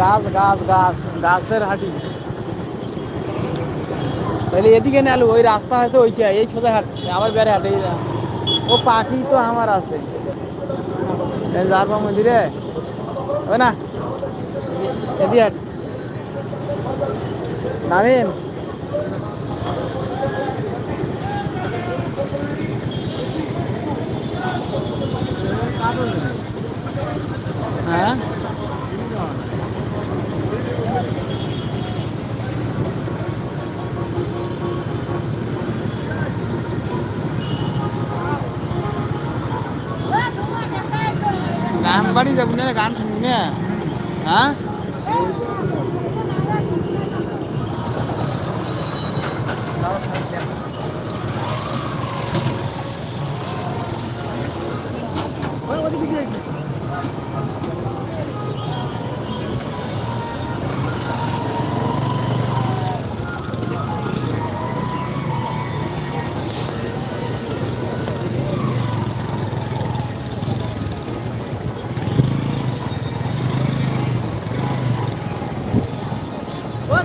গাছ গাছ গাছ গাছের হাঁটি তাহলে এদিকে নেলো ওই রাস্তা আছে ওইটা এই সোজা হাট আবার বেড়ে হাটে ও পাখি তো আমার আছে এই যারবা মন্দিরে হবে না এদিকে হাট নামিন হ্যাঁ গান বাড়ি যাব না গান শুনি। না হ্যাঁ? ও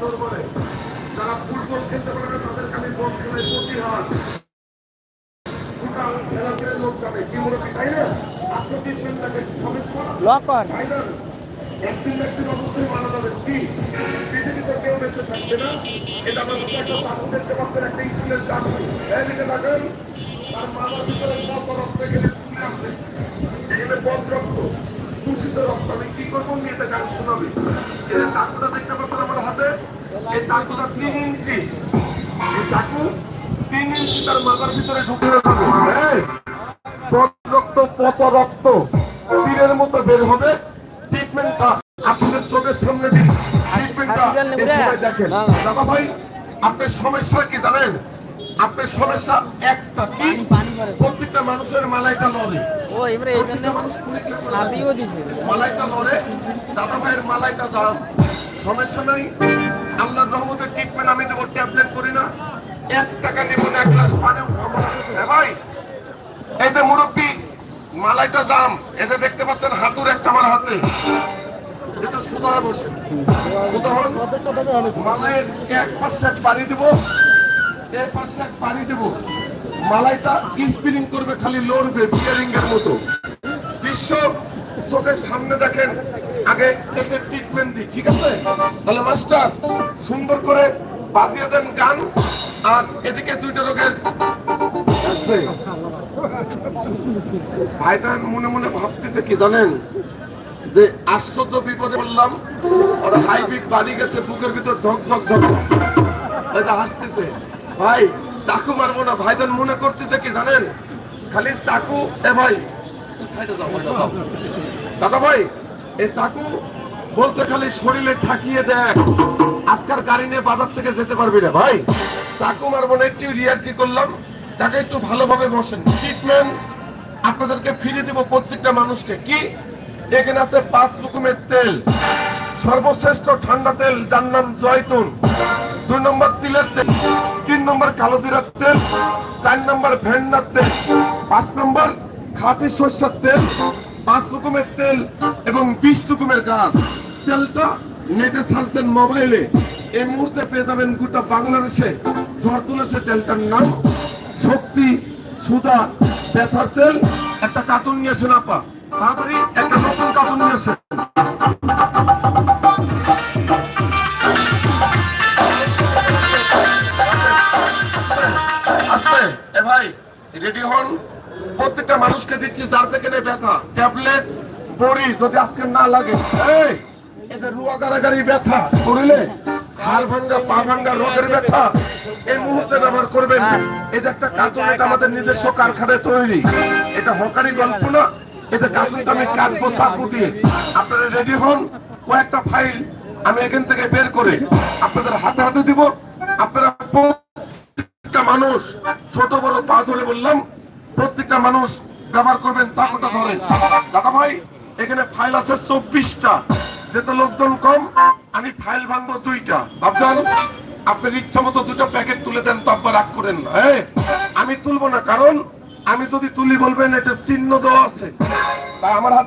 না ওই সাইকেল যারা ফুটবল খেলতে পারে না তাদেরকে আমি বল খেলায় খেলা করে লোক যাবে। কি মনে তাই না আজকে ট্রিটমেন্টটাকে সমস্যা লক কর। ফাইনাল একদিন একদিন অবশ্যই মারা যাবে। কি? পৃথিবীতে কেউ বেঁচে থাকবে না। এটা আমাদের একটা চাকু দেখতে পাচ্ছেন একটা স্কুলের চাকু এদিকে থাকেন তার মাথার ভিতরে সব রক্ত গেলে তুলে এখানে বদ রক্ত। দূষিত রক্ত আমি কি করব? মেয়েতে গান শোনাবে। চাকুটা দেখতে পাচ্ছেন আমার হাতে? এই চাকুটা তিন ইঞ্চি। এই চাকু তিন ইঞ্চি তার মাথার ভিতরে ঢুকে রক্ত পচ রক্ত। তীরের মতো বের হবে। ট্রিটমেন্টটা আপনাদের চোখের সামনে দিন। ট্রিটমেন্টটা? সময় দেখেন। দাদা ভাই আপনার সমস্যা কি জানেন? আপনার সমস্যা একটা কি? পানি পানি করে। প্রত্যেকটা মানুষের মালাইটা লড়ে। ও এবারে এই জন্য ছাড়িও দিছে। মালাইটা লড়ে দাদা ভাইয়ের মালাইটা দাম সমস্যা নাই? আল্লাহর রহমতে ট্রিটমেন্ট আমি দেবো ট্যাবলেট করি না। এক টাকা নেব না এক গ্লাস পানিও খাব না। ভাই এই মুরব্বী মালাইটা দাম এটা দেখতে পাচ্ছেন হাতুর একটা আমার হাতে। এটা সুদা বসে। উদাহরণ মালাইয়ের এক এক পানি দিব। এক পাশে পানি দিব। মালাইটা স্পিনিং করবে খালি লড়বে বিয়ারিং এর মতো। চোখের সামনে দেখেন, আগে এতে ট্রিটমেন্ট ঠিক আছে? তাহলে মাস্টার, সুন্দর করে বাজিয়ে দেন গান, আর এদিকে দুইটা রোগের ভাইদান মনে মনে ভাবতেছে কি জানেন? যে আশ্চর্য বিপদে বললাম ওরা হাইব্রিড বাড়ি গেছে, বুকের ভিতর ধক ধক ধক। হাসতেছে। ভাই, চাকু মারবো না ভাইদান মনে করতেছে কি জানেন? খালি চাকু, এ ভাই এ এ। দাদা ভাই এই চাকু বলছে খালি শরীরে ঠাকিয়ে দেখ আজকাল গাড়ি নিয়ে বাজার থেকে যেতে পারবি না, ভাই। চাকু মারবো না, একটু রিয়ার্জি করলাম, তাকে একটু ভালোভাবে বসেন। ট্রিটমেন্ট আপনাদেরকে ফিরিয়ে দিব প্রত্যেকটা মানুষকে। কি? এখানে আছে পাঁচ রকমের তেল। সর্বশ্রেষ্ঠ ঠান্ডা তেল, যার নাম জয়তুন। দুই নম্বর তিলের তেল, তিন নম্বর কালো তেল, চার নম্বর তেল, পাঁচ নম্বর খাঁটি তেল, পাঁচ রকমের তেল এবং বিশ রকমের গাছ। তেলটা নেটে মোবাইলে এই মুহূর্তে পেয়ে যাবেন গোটা বাংলাদেশে, ঝড় তুলেছে তেলটার নাম, শক্তি, সুদা, ব্যথার তেল, একটা কার্টুন নিয়ে আসেন তাড়াতাড়ি একটা নতুন কার্টুন নিয়ে আসেন। ভাই রেডি হন। প্রত্যেকটা মানুষকে দিচ্ছি যার যেখানে ব্যথা ট্যাবলেট বড়ি যদি আজকে না লাগে। এদের ব্যথা করিলে কারখানায় তৈরি। এটা হকারি আমি রেডি হন? কয়েকটা ফাইল আমি এখান থেকে বের করে আপনাদের হাতে হাতে দিব। আপনারা প্রত্যেকটা মানুষ, ছোট, বড়, পা ধরে বললাম, প্রত্যেকটা মানুষ ব্যবহার করবেন চাকুটা ধরেন। দাদা ভাই, এখানে ফাইল আছে চব্বিশটা। যেহেতু লোকজন কম, আমি ফাইল ভাঙবো দুইটা। ভাবছেন আপনার ইচ্ছা মতো দুটো প্যাকেট তুলে দেন, তো রাগ করেন না হ্যাঁ? আমি তুলবো না, কারণ আমি যদি তুলি বলবেন, এটা চিহ্ন দেওয়া আছে। তাই আমার হাত